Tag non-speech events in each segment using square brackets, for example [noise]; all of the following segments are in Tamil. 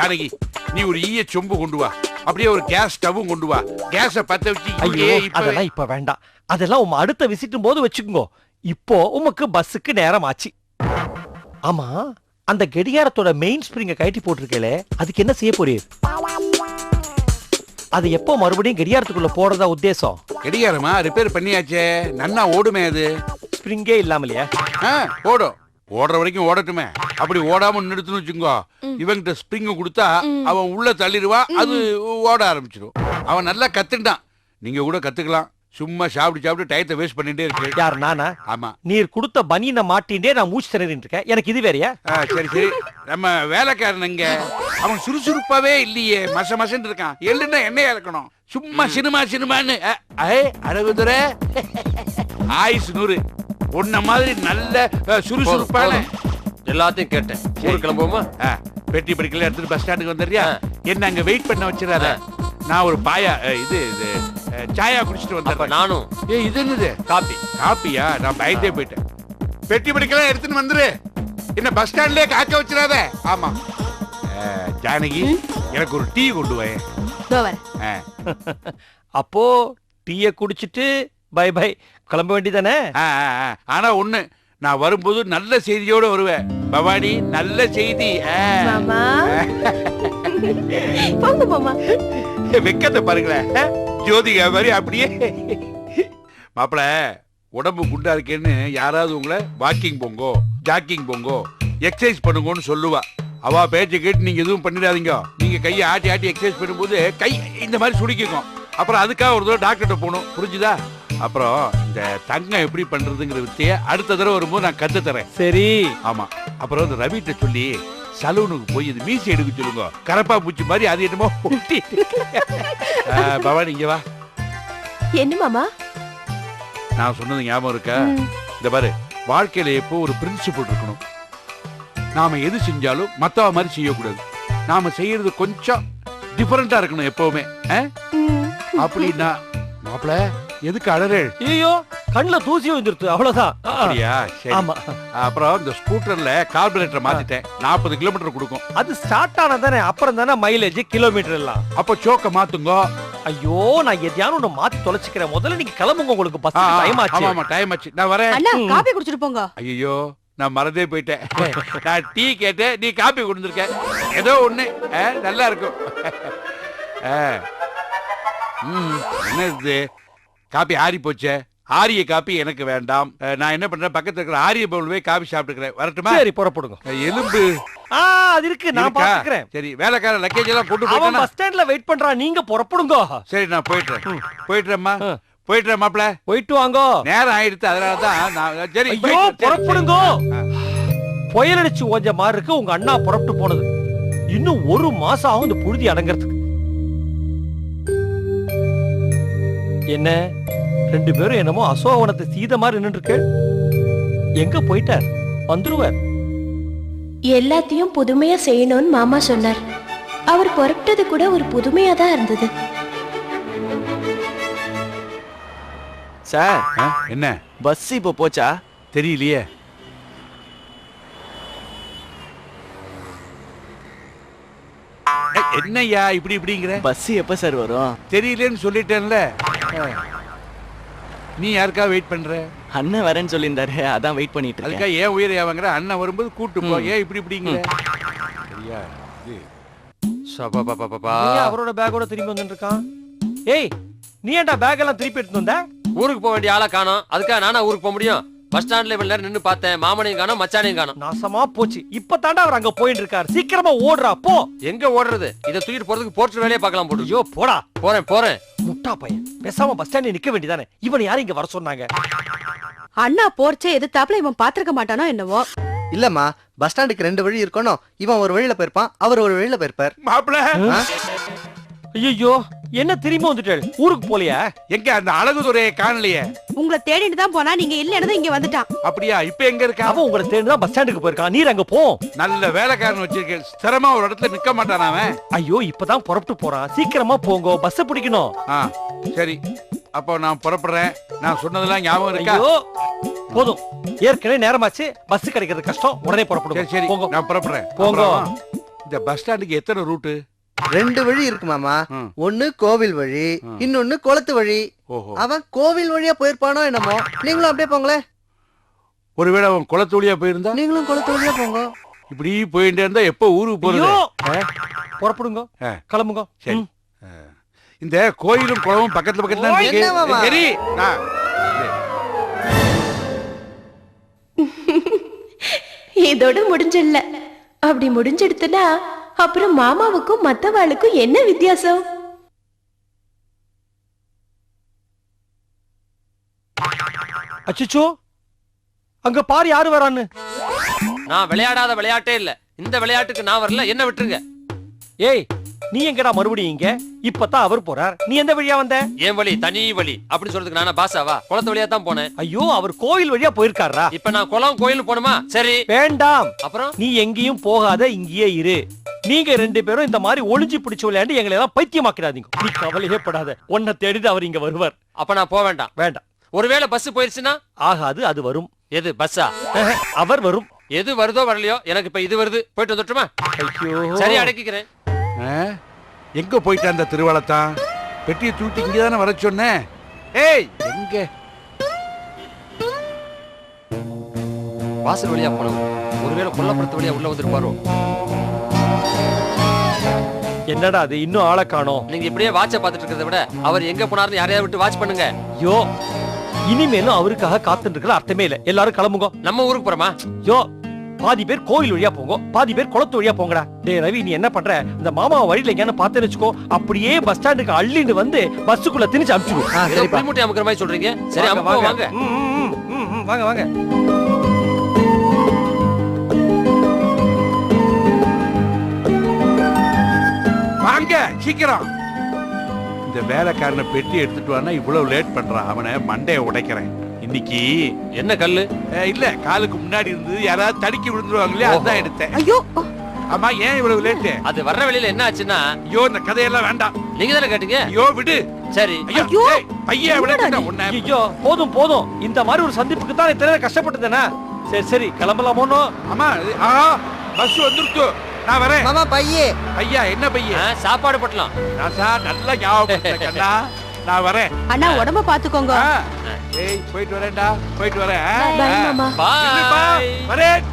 ஜானகி நீ ஒரு ஈய சொம்பு கொண்டு வா. அப்படியே ஒரு கேஸ் ஸ்டவ்வும் கொண்டு வா. கேஸ பத்த வச்சு ஐயோ அதெல்லாம் இப்ப வேண்டாம். அதெல்லாம் உங்க அடுத்த விசிட்டும் போது வச்சுக்கோங்க. இப்போ உமக்கு பஸ்ஸுக்கு நேரம் ஆச்சு ஆமா அந்த கடிகாரத்தோட மெயின் ஸ்ப்ரிங்க கழட்டி போட்டிருக்கேளே அதுக்கு என்ன செய்ய போறீர்? அது எப்போ மறுபடியும் கடிகாரத்துக்குள்ள போறதா உத்தேசம்? கடிகாரமா? ரிப்பேர் பண்ணியாச்சே. நன்னா ஓடுமே அது. ஸ்ப்ரிங்கே இல்லாமலையா? ஓடும் ஓடுற வரைக்கும் ஓடட்டுமே. அப்படி ஓடாம நிறுத்துன்னு வச்சுக்கோ இவங்கிட்ட ஸ்ப்ரிங் கொடுத்தா அவன் உள்ள தள்ளிடுவா அது ஓட ஆரம்பிச்சிடும். அவன் நல்லா கத்துட்டான் நீங்க கூட கத்துக்கலாம். சும்மா சாப்பிட்டு சாப்பிட்டு டயத்தை வேஸ்ட் பண்ணிட்டே இருக்கு. யார் நானா? ஆமா. நீர் கொடுத்த பனியனை மாட்டின்றே நான் மூச்சு திணறிட்டு இருக்கேன். எனக்கு இது வேறயா? ஆ, சரி சரி. நம்ம வேலைக்காரன் இங்க. அவன் சுறுசுறுப்பாவே இல்லையே. மச மசன்னு இருக்கான். எள்ளுன்னா எண்ணெய் இறக்கணும். சும்மா சினிமா சினிமான்னு. அ, ஐ அழகுதுரை. ஆயுசு நூறு. உன்ன மாதிரி நல்ல சுறுசுறுப்பான எல்லாத்தையும் கேட்டேன். ஊருக்கு கிளம்புவோமா பெட்டி படிக்கல எடுத்துட்டு பஸ் ஸ்டாண்டுக்கு வந்துடுறியா? என்ன அங்க வெயிட் பண்ண வச்சிடாத? நான் ஒரு பாயா இது இது சாயா குடிச்சிட்டு அப்ப வந்தேன் நானும். ஏய் இது என்னது? காப்பி. காப்பியா? நான் பயந்தே போயிட்டேன். பெட்டி படிக்கலாம் எடுத்துன்னு வந்துரு. என்ன பஸ் ஸ்டாண்ட்லயே காக்க வச்சிடாத? ஆமா. ஜானகி எனக்கு ஒரு டீ கொண்டு வை இதோ வரேன். அஹ், [laughs] அப்போ டீய குடிச்சிட்டு பை பை. கிளம்ப அஹ். ஆனா ஒண்ணு நான் வரும்போது நல்ல செய்தியோட வருவேன். பவானி நல்ல செய்தி. [laughs] வெக்கத்தை பாருங்களேன். ஜோதிகா மாதிரி அப்படியே. மாப்பிள உடம்பு குண்டா இருக்கேன்னு யாராவது உங்களை வாக்கிங் போங்கோ ஜாக்கிங் போங்கோ எக்ஸசைஸ் பண்ணுங்கன்னு சொல்லுவா. அவ பேச்சை கேட்டு நீங்க எதுவும் பண்ணிடாதீங்க. நீங்க கையை ஆட்டி ஆட்டி எக்ஸசைஸ் பண்ணும்போது கை இந்த மாதிரி சுடிக்கும் அப்புறம் அதுக்காக ஒரு தடவை டாக்டர்கிட்ட போகணும். புரிஞ்சுதா? அப்புறம் இந்த தங்கம் எப்படி பண்றதுங்கிற வித்தைய அடுத்த தடவை வரும்போது நான் கத்து தரேன். சரி. ஆமா. அப்புறம் இந்த ரவிட்ட சொல்லி சலூனுக்கு போய் இது மீசி எடுக்க சொல்லுங்க. கரப்பா பூச்சி மாதிரி அது என்னமோ ஒட்டி பவானி இங்க வா. என்ன மாமா? நான் சொன்னது ஞாபகம் இருக்கா. இந்த பாரு வாழ்க்கையில எப்போ ஒரு பிரின்சிபல் இருக்கணும்? நாம எது செஞ்சாலும் மத்தவ மாதிரி செய்யக்கூடாது. நாம செய்யறது கொஞ்சம் டிஃபரெண்டா இருக்கணும் எப்பவுமே. அப்படின்னா மாப்பிள எதுக்கு அழறே ஐயோ கண்ணுல தூசி வந்துருத்து அவ்வளவுதான். அப்படியா? சரி. ஆமா. அப்புறம் இந்த ஸ்கூட்டர்ல கார்பரேட்டர் மாத்திட்டேன். நாற்பது கிலோமீட்டர் கொடுக்கும். அது ஸ்டார்ட் ஆனதானே அப்புறம் தானே மைலேஜ் கிலோமீட்டர் எல்லாம். அப்ப சோக்க மாத்துங்க. ஐயோ நான் எதையானு ஒண்ணு மாத்தி தொலைச்சுக்கிறேன். முதல்ல நீங்க கிளம்புங்க உங்களுக்கு பஸ் டைம் ஆமா ஆச்சு. ஆமா டைம் ஆச்சு. நான் வரேன். அண்ணா. காபி குடிச்சிட்டு போங்க. ஐயோ நான் மறந்தே போயிட்டேன். நான் டீ கேட்டேன். நீ காப்பி கொடுத்துருக்க. ஏதோ ஒண்ணு. நல்லா இருக்கும். என்ன இது காப்பி ஆறி போச்சே. ஆரிய காப்பி எனக்கு வேண்டாம். நான் என்ன பண்றேன்? பக்கத்துல இருக்கிற ஆரிய பவுல் போய் காபி சாப்பிட்டுக்கிறேன். வரட்டுமா? சரி புறப்படுங்க. எலும்பு. அது இருக்கு. நான்? பாத்துக்கிறேன் சரி வேலைக்கார லக்கேஜ் எல்லாம் அவன் போயிட்டானா பஸ் ஸ்டாண்ட்ல வெயிட் பண்றான். நீங்க புறப்படுங்க. சரி நான் போயிட்டுறேன். ம். போயிட்டுறேம்மா. ஆ. போயிட்டுறேன் மாப்பிள. போயிட்டு வாங்க. நேரம் ஆயிடுத்து அதனால தான் நான் சரி ஐயோ புறப்படுங்க. ஆ. புயல் அடிச்சு ஓஞ்ச மாதிரி இருக்கு. உங்க அண்ணா புறப்பட்டு போனது. இன்னும் ஒரு மாசம் ஆகும் இந்த புழுதி அடங்கறதுக்கு. என்ன? ரெண்டு பேரும் என்னமோ அசோகவனத்தை சீத மாதிரி நின்று இருக்கு எங்க போயிட்டார்? வந்துருவார். எல்லாத்தையும் புதுமையா செய்யணும்னு மாமா சொன்னார். அவர் புறப்பட்டது கூட ஒரு புதுமையா தான் இருந்தது. சார் ஆ, என்ன? பஸ் இப்போ போச்சா? தெரியலையே. என்னய்யா இப்படி இப்படிங்கிற? பஸ் எப்ப சார் வரும்? தெரியலன்னு சொல்லிட்டேன்ல. நீ யாருக்கா வெயிட் பண்ற? அண்ணன் வரேன்னு சொல்லியிருந்தாரு. அதான் வெயிட் பண்ணிட்டு இருக்கேன். அதுக்காக ஏன் உயிரை வாங்குற? அண்ணன் வரும்போது கூட்டு போ. ஏன் இப்படி இப்படிங்கிற? சரியா இது. ஏன் அவரோட பேக்கோட திரும்பி வந்துட்டு இருக்கான். ஏய் நீ ஏன்டா பேக் எல்லாம் திருப்பி எடுத்து வந்த? ஊருக்கு போக வேண்டிய ஆளா காணோம். அதுக்காக நானா ஊருக்கு போக முடியும்? பஸ் ஸ்டாண்ட்ல இவ்வளவு நேரம் நின்னு பார்த்தேன். மாமனையும் காணோம் மச்சானையும் காணோம். நாசமா போச்சு. இப்ப தாண்டா அவர் அங்க போயிட்டு இருக்காரு சீக்கிரமா ஓடுறா போ. எங்க ஓடுறது? இதை தூக்கிட்டு போறதுக்கு போர்ச்சு வேலையை பார்க்கலாம் போட்டு ஐயோ போடா. போறேன் போறேன். முட்டா பையன். பேசாம பஸ் ஸ்டாண்ட்ல நிக்க வேண்டியதானே? இவன் யாரும் இங்க வர சொன்னாங்க? அண்ணா போர்ச்சே எதிர்த்தாப்புல இவன் பாத்திருக்க மாட்டானோ என்னவோ? இல்லம்மா பஸ் ஸ்டாண்டுக்கு ரெண்டு வழி இருக்கணும். இவன் ஒரு வழியில போயிருப்பான் அவர் ஒரு வழியில போயிருப்பார். மாப்பிள ஐயோ என்ன திரும்பி வந்துட்டேள்? ஊருக்கு போலியா? எங்க அந்த அழகு துறையை காணலையே? உங்களை தேடிட்டு தான் போனா நீங்க இல்லன்னு இங்க வந்துட்டான். அப்படியா? இப்ப எங்க இருக்கா? அவன் உங்களை தேடி தான் பஸ் ஸ்டாண்டுக்கு போயிருக்கான். நீர் அங்க போ. நல்ல வேலைக்காரன் வச்சிருக்கேன். ஸ்திரமா ஒரு இடத்துல நிக்க மாட்டான் அவன்? ஐயோ இப்பதான் புறப்பட்டு போறான் சீக்கிரமா போங்க பஸ் பிடிக்கணும். ஆ சரி. அப்போ நான் புறப்படுறேன். நான் சொன்னதெல்லாம் ஞாபகம் இருக்கா? ஐயோ போதும். ஏற்கனவே நேரமாச்சு. பஸ் கிடைக்கிறது கஷ்டம். உடனே சரி புறப்படுங்க சரி. போங்க. நான் புறப்படுறேன். போங்க. இந்த பஸ் ஸ்டாண்டுக்கு எத்தனை ரூட்டு ரெண்டு வழி இருக்கு மாமா. ஒண்ணு கோவில் வழி. இன்னொன்னு குளத்து வழி. அவன் கோவில் வழியா போயிருப்பானோ என்னமோ. நீங்களும் அப்படியே போங்களேன் ஒருவேளை அவன் குளத்தூளியா போயிருந்தா? நீங்களும் குளத்து வழியா போங்க. இப்படி போயிட்டே இருந்தா எப்போ ஊருக்கு போறது? புறப்படுங்க. கிளம்புங்க. சரி. இந்த கோயிலும் குளமும் பக்கத்துல பக்கத்துல? இருக்கு. சரி [laughs] இதோட முடிஞ்சிடல. அப்படி முடிஞ்சிடுத்துனா அப்புறம் மாமாவுக்கும் மத்தவாளுக்கும் என்ன வித்தியாசம்? அச்சச்சோ அங்க பாரு யாரு வரான்னு. நான் விளையாடாத விளையாட்டே இல்ல. இந்த விளையாட்டுக்கு நான் வரல என்ன விட்டுருங்க. ஏய் நீ எங்கடா மறுபடியும் இங்க? இப்பதான் அவர் போறார். நீ எந்த வழியா வந்த? என் வழி தனி வழி. அப்படி சொல்றதுக்கு நானா பாசாவா குளத்து வழியா தான் போனேன். ஐயோ அவர் கோயில் வழியா போயிருக்காரா? இப்ப நான் குளம் கோயில் போணுமா சரி. வேண்டாம். அப்புறம்? நீ எங்கேயும் போகாத இங்கேயே இரு. நீங்க ரெண்டு பேரும் இந்த மாதிரி ஒளிஞ்சு பிடிச்சு விளையாண்டு எங்களை எல்லாம் பைத்தியமாக்கிறாதீங்க நீ கவலையே படாத. உன்னை தேடிட்டு அவர் இங்க வருவார். அப்ப நான் போக வேண்டாம். வேண்டாம். ஒருவேளை பஸ் போயிருச்சுன்னா? ஆகாது அது வரும். எது பஸ்ஸா அவர் வரும். எது வருதோ வரலையோ? எனக்கு இப்ப இது வருது. போயிட்டு வந்துட்டுமா? ஐயோ. சரி அடக்கிக்கிறேன்? எங்க போயிட்டா அந்த திருவாளத்தான்? பெட்டியை தூக்கிட்டு இங்க தானே வர சொன்னேன் ஏய் எங்க? வாசல் வழியா போனோம். ஒருவேளை கொல்லப்புறத்து வழியா உள்ள வந்திருப்பாரோ? என்னடா அது? இன்னும் ஆளை காணோம். நீங்க இப்படியே வாட்ச பாத்துட்டு இருக்கிறத விட அவர் எங்க போனாருன்னு யாரையாவது விட்டு வாட்ச் பண்ணுங்க. யோ இனிமேலும் அவருக்காக காத்துட்டு இருக்கிற அர்த்தமே இல்ல. எல்லாரும் கிளம்புங்க. நம்ம ஊருக்கு போறோமா? யோ பாதி பேர் கோயில் வழியா போங்க பாதி பேர் குளத்து வழியா போங்கடா. டேய் ரவி நீ என்ன பண்ற? இந்த மாமா வழியில எங்கன்னு பார்த்தேன்னு வச்சுக்கோ. அப்படியே பஸ் ஸ்டாண்டுக்கு அள்ளிட்டு வந்து பஸ்ஸுக்குள்ள திணிச்சு சரிப்பா. புளிமுட்டி அமுக்கிற மாதிரி சொல்றீங்க. சரி வாங்க ம், வாங்க வாங்க. வாங்க சீக்கிரம். இந்த வேலைக்காரனை பெட்டி எடுத்துட்டு வானா இவ்வளவு லேட் பண்றான். அவனை மண்டைய உடைக்கிறேன். இன்னைக்கு என்ன கல்லு? இல்ல காலுக்கு முன்னாடி இருந்து யாராவது தடுக்கி விழுந்துருவாங்களே அதான் எடுத்தேன். ஐயோ. ஆமா ஏன் இவ்வளவு லேட்டு அது வர்ற வழியில என்ன ஆச்சுன்னா? ஐயோ இந்த கதையெல்லாம் வேண்டாம். நீங்க தானே கேட்டீங்க? ஐயோ விடு. சரி. ஐயோ பையன் விட உன்னை ஐயோ போதும் போதும். இந்த மாதிரி ஒரு சந்திப்புக்கு தான் இத்தனை கஷ்டப்பட்டதுனா சரி சரி கிளம்பலாமோனோ ஆமா இது- ஆ பஸ் வந்துருச்சு. நான் வரேன். மாமா பையே. ஐயா என்ன பையன் ஆ, சாப்பாடு போட்டலாம். ராசா நல்லா ஞாபகம் கண்ணா. நான் வரேன். அண்ணா உடம்ப பாத்துக்கோங்க. ஏய் போயிட்டு வரேன்டா. போயிட்டு வரேன். பாய் வரேன்.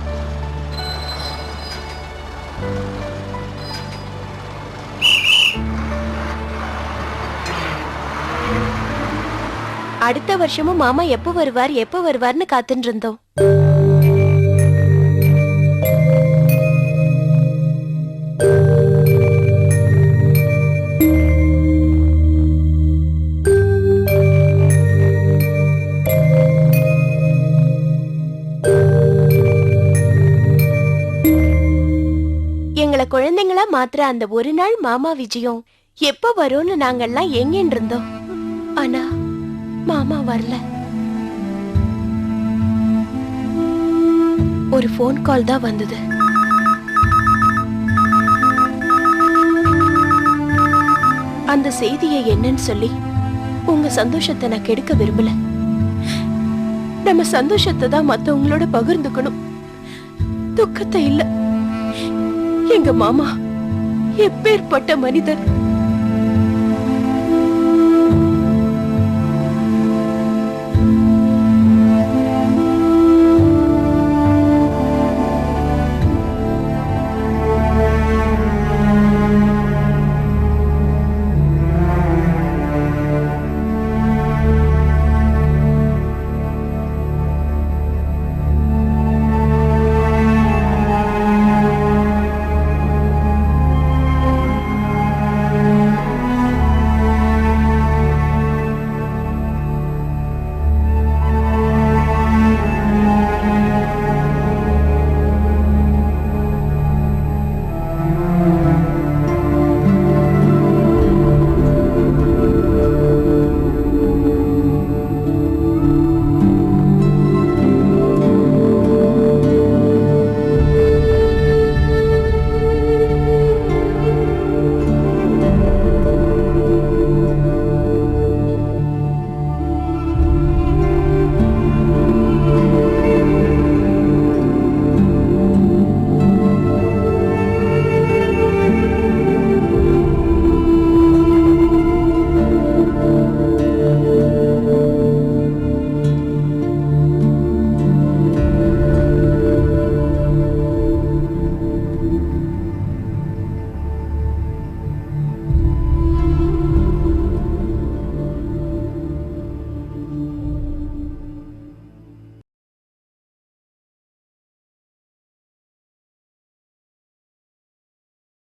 அடுத்த வருஷமும் மாமா எப்போ வருவார் எப்போ வருவார்னு காத்துட்டு இருந்தோம். குழந்தைங்களா மாத்துற அந்த ஒரு நாள் மாமா விஜயம். எப்ப வரும்னு நாங்கெல்லாம் எங்கன்னு இருந்தோம். ஆனா மாமா வரல. ஒரு போன் கால் தான் வந்தது. அந்த செய்தியை என்னன்னு சொல்லி உங்க சந்தோஷத்தை நான் கெடுக்க விரும்பல. நம்ம சந்தோஷத்தை தான் மத்தவங்களோட பகிர்ந்துக்கணும். துக்கத்தை இல்ல. எங்க மாமா எப்பேற்பட்ட மனிதர்?